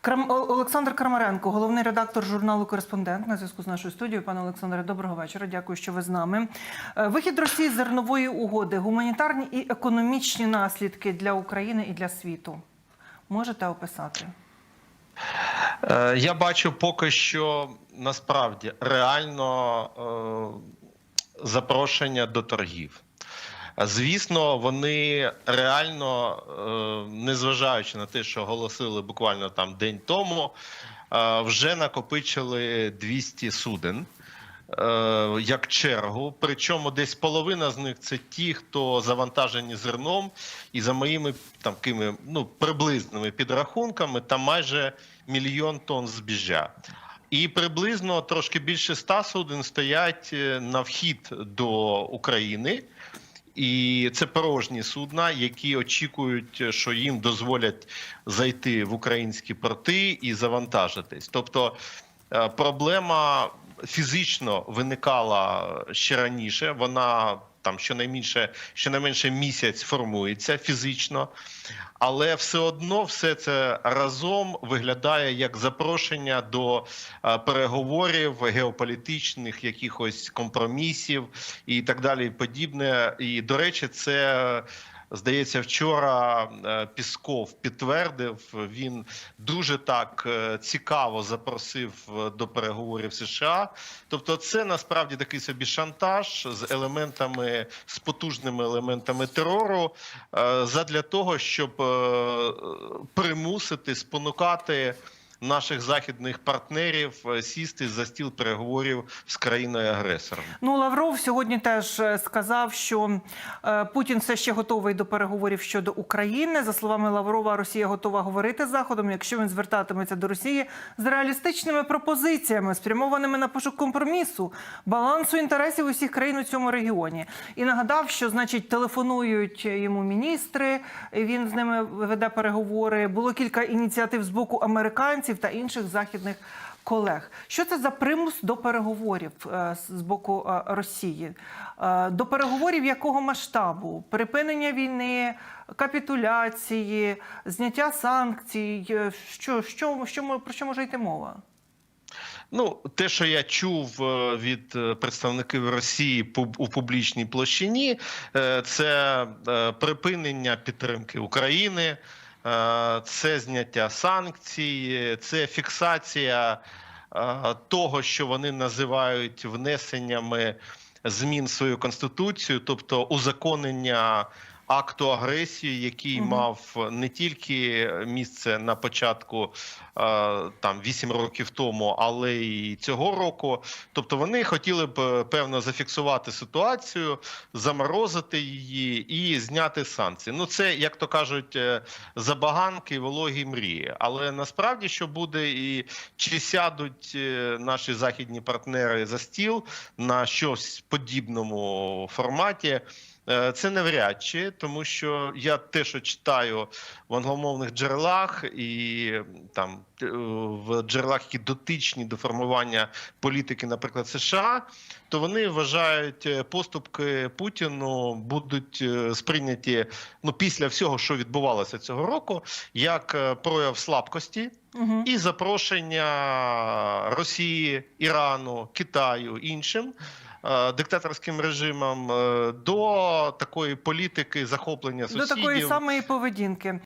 Крам... Олександр Крамаренко, головний редактор журналу Кореспондент на зв'язку з нашою студією. Пане Олександре, доброго вечора. Дякую, що ви з нами. Е, Вихід Росії з зернової угоди, гуманітарні і економічні наслідки для України і для світу. Можете описати? Е, Я бачу поки що насправді реально е, запрошення до торгів. Звісно, вони реально, е, незважаючи на те, що оголосили буквально там день тому, е, вже накопичили 200 суден. е, Як чергу, причому десь половина з них це ті, хто завантажені зерном, і за моїми там кими, ну приблизними підрахунками, там майже мільйон тонн збіжжя. І приблизно трошки більше ста суден стоять на вхід до України. І це порожні судна, які очікують, що їм дозволять зайти в українські порти і завантажитись. Тобто е, проблема фізично виникала ще раніше. Вона там щонайменше, щонайменше місяць формується фізично, але все одно все це разом виглядає як запрошення до е, переговорів, геополітичних якихось компромісів і так далі. І подібне. І до речі, це. Здається, вчора е, Пісков підтвердив. Він дуже так е, цікаво запросив е, до переговорів США. Тобто, це насправді такий собі шантаж з елементами з потужними елементами терору задля того, щоб примусити спонукати наших західних партнерів е, сісти за стіл переговорів з країною агресором. Ну, Лавров сьогодні теж е, сказав, що е, Путін все ще готовий до переговорів щодо України. За словами Лаврова, Росія готова говорити з Заходом, якщо він звертатиметься до Росії з реалістичними пропозиціями, спрямованими на пошук компромісу, балансу інтересів усіх країн у цьому регіоні. І нагадав, що значить телефонують йому міністри. Він з ними веде переговори. Було кілька ініціатив з боку американців та інших західних колег. Що це за примус до переговорів е, з боку е, Росії? Е, До переговорів якого масштабу? Припинення війни, капітуляції, зняття санкцій? Що, що, що про що може йти мова? Ну, те, що я чув від представників Росії у публічній площині, це припинення підтримки України, це зняття санкцій, це фіксація е, того, що вони називають внесеннями змін в свою конституцію, тобто узаконення. Акту агресії, який Мгм. мав не тільки місце на початку е, там 8 років тому, але й цього року. Тобто вони хотіли б е, певно зафіксувати ситуацію, заморозити її і зняти санкції. Ну це як то кажуть, е, забаганки, вологі мрії. Але насправді що буде, і чи сядуть наші західні партнери за стіл на щось подібному форматі. Е, Це навряд чи, тому що я те, що читаю в англомовних джерелах і там е, в джерелах, які дотичні до формування політики, наприклад, США, то вони вважають е, поступки Путіну будуть сприйняті ну після всього, що відбувалося цього року, як прояв слабкості Угу. і запрошення Росії, Ірану, Китаю іншим диктаторським режимам е, до такої політики захоплення До такої самої поведінки.